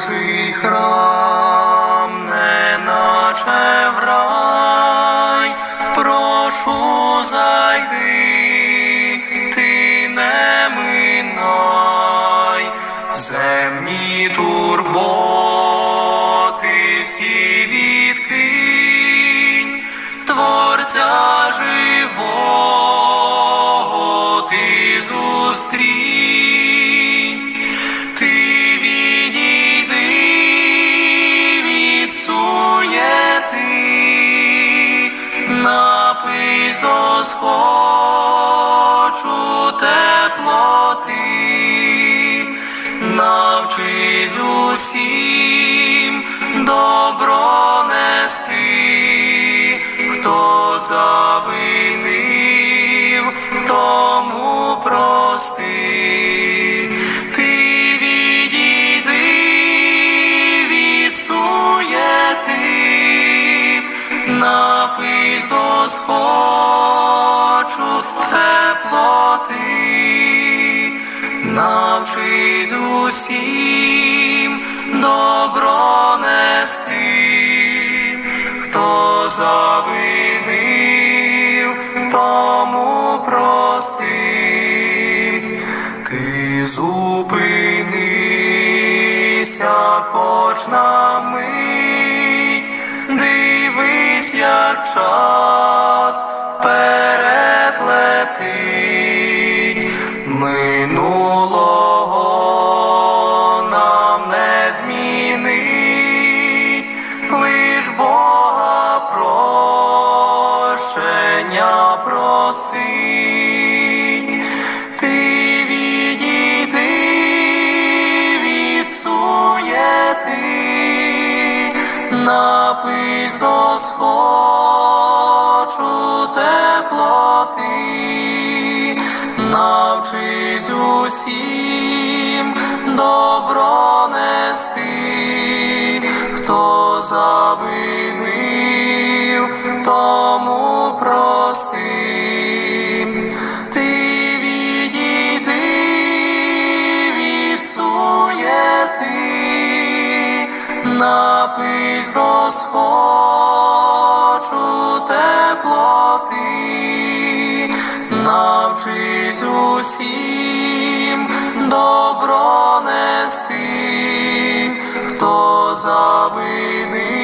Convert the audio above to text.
Божий храм, неначе в рай, прошу зайди, ти не минай, земні турботи всі відкинь, Творця живого схочу теплоти, навчись усім добро нести, хто завинив, тому прости. Ти відійди від суєти, напись до схочу навчись усім добро нести, хто завинив, тому прости. Ти зупинися, хоч на мить, дивись, як час минулого нам не змінить, лиш Бога прощення просить. Ти відійди від суєти, напись до схочу навчись усім добро нести, хто завинив, тому прости. Ти відійди від суєти, напись до схочу теплоти, усім добро нести, хто завинив,